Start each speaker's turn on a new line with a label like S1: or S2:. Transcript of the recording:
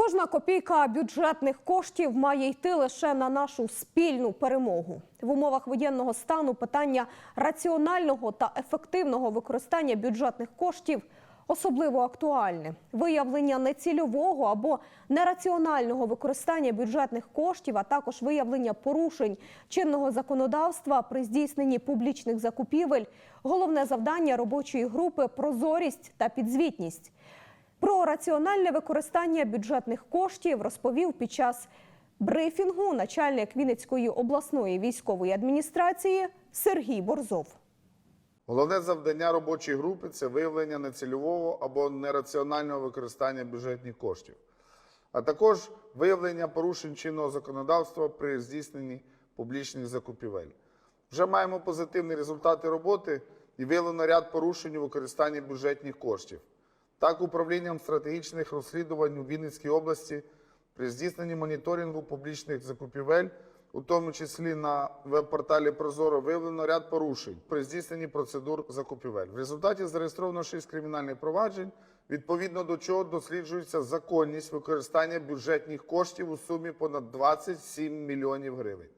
S1: Кожна копійка бюджетних коштів має йти лише на нашу спільну перемогу. В умовах воєнного стану питання раціонального та ефективного використання бюджетних коштів особливо актуальне. Виявлення нецільового або нераціонального використання бюджетних коштів, а також виявлення порушень чинного законодавства при здійсненні публічних закупівель головне завдання робочої групи прозорість та підзвітність. Про раціональне використання бюджетних коштів розповів під час брифінгу начальник Вінницької обласної військової адміністрації Сергій Борзов.
S2: Головне завдання робочої групи це виявлення нецільового або нераціонального використання бюджетних коштів, а також виявлення порушень чинного законодавства при здійсненні публічних закупівель. Вже маємо позитивні результати роботи і виявлено ряд порушень у використанні бюджетних коштів. Так, управлінням стратегічних розслідувань у Вінницькій області при здійсненні моніторингу публічних закупівель, у тому числі на веб-порталі Прозоро, виявлено ряд порушень при здійсненні процедур закупівель. В результаті зареєстровано 6 кримінальних проваджень, відповідно до чого досліджується законність використання бюджетних коштів у сумі понад 27 мільйонів гривень.